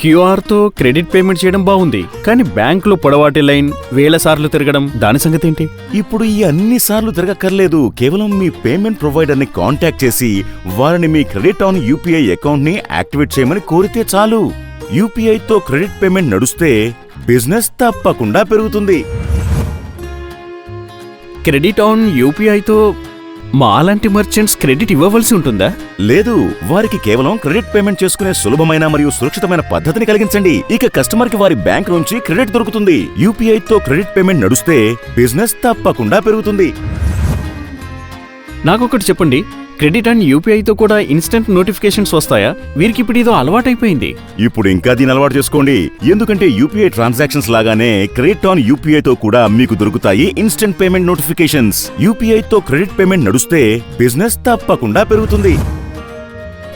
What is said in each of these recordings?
క్యూఆర్తో credit payment చేయడం బాగుంది. కానీ బ్యాంకులో పొడవాటి లైన్ వేల సార్లు తిరగడం దాని సంగతి ఏంటి ఇప్పుడు ఈ అన్ని సార్లు తిరగక్కర్లేదు. కేవలం మీ పేమెంట్ ప్రొవైడర్ని కాంటాక్ట్ చేసి వారిని మీ క్రెడిట్ ఆన్ యూపీఐ అకౌంట్ని యాక్టివేట్ చేయమని కోరితే చాలు. యూపీఐ తో క్రెడిట్ పేమెంట్ నడుస్తే బిజినెస్ తప్పకుండా పెరుగుతుంది. క్రెడిట్ ఆన్ యూపీఐతో మా అలాంటి మర్చెంట్స్ క్రెడిట్ ఇవ్వవలసి ఉంటుందా? లేదు వారికి కేవలం క్రెడిట్ పేమెంట్ చేసుకునే సులభమైన మరియు సురక్షితమైన పద్ధతిని కలిగించండి. ఇక కస్టమర్కి వారి బ్యాంక్ నుంచి క్రెడిట్ దొరుకుతుంది. యూపీఐ తో క్రెడిట్ పేమెంట్ నడుస్తే బిజినెస్ తప్పకుండా పెరుగుతుంది. నాకొకటి చెప్పండి. క్రెడిట్ అండ్ యూపీఐతో కూడా ఇన్స్టెంట్ నోటిఫికేషన్స్ వస్తాయా? వీరికి ఇప్పుడు ఇదో అలవాటైపోయింది. ఇప్పుడు ఇంకా దీని అలవాటు చేసుకోండి. ఎందుకంటే యూపీఐ ట్రాన్సాక్షన్స్ లాగానే క్రెడిట్ ఆన్ యూపీఐ తో కూడా మీకు దొరుకుతాయి ఇన్స్టెంట్ పేమెంట్ నోటిఫికేషన్స్. యూపీఐ తో క్రెడిట్ పేమెంట్ నడుస్తే బిజినెస్ తప్పకుండా పెరుగుతుంది.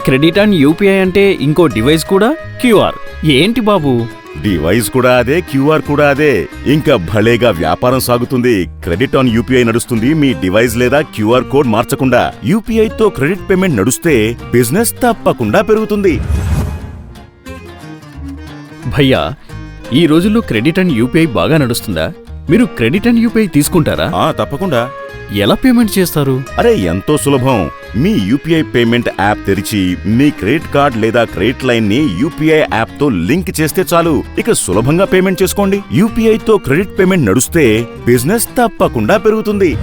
క్రెడిట్ అండ్ యూపీఐ అంటే ఇంకో డివైస్ కూడా? క్యూఆర్. ఏంటి బాబు? డివైస్ కూడా అదే క్యూఆర్ కూడా అదే. ఇంకా భలేగా వ్యాపారం సాగుతుంది. క్రెడిట్ ఆన్ యూపీఐ నడుస్తుంది. మీ డివైస్ లేదా క్యూఆర్ కోడ్ మార్చకుండా యూపీఐ తో క్రెడిట్ పేమెంట్ నడుస్తే బిజినెస్ తప్పకుండా పెరుగుతుంది. భయ్యా ఈ రోజుల్లో క్రెడిట్ అండ్ యూపీఐ బాగా నడుస్తుందా? మీరు క్రెడిట్ అండ్ యూపీఐ తీసుకుంటారా? ఆ తప్పకుండా. ఎలా పేమెంట్ చేస్తారు? అరే ఎంతో సులభం. మీ యూపీఐ పేమెంట్ యాప్ తెరిచి మీ క్రెడిట్ కార్డ్ లేదా క్రెడిట్ లైన్ని యూపీఐ యాప్తో లింక్ చేస్తే చాలు. ఇక సులభంగా పేమెంట్ చేసుకోండి. యూపీఐ తో క్రెడిట్ పేమెంట్ నడుస్తే బిజినెస్ తప్పకుండా పెరుగుతుంది.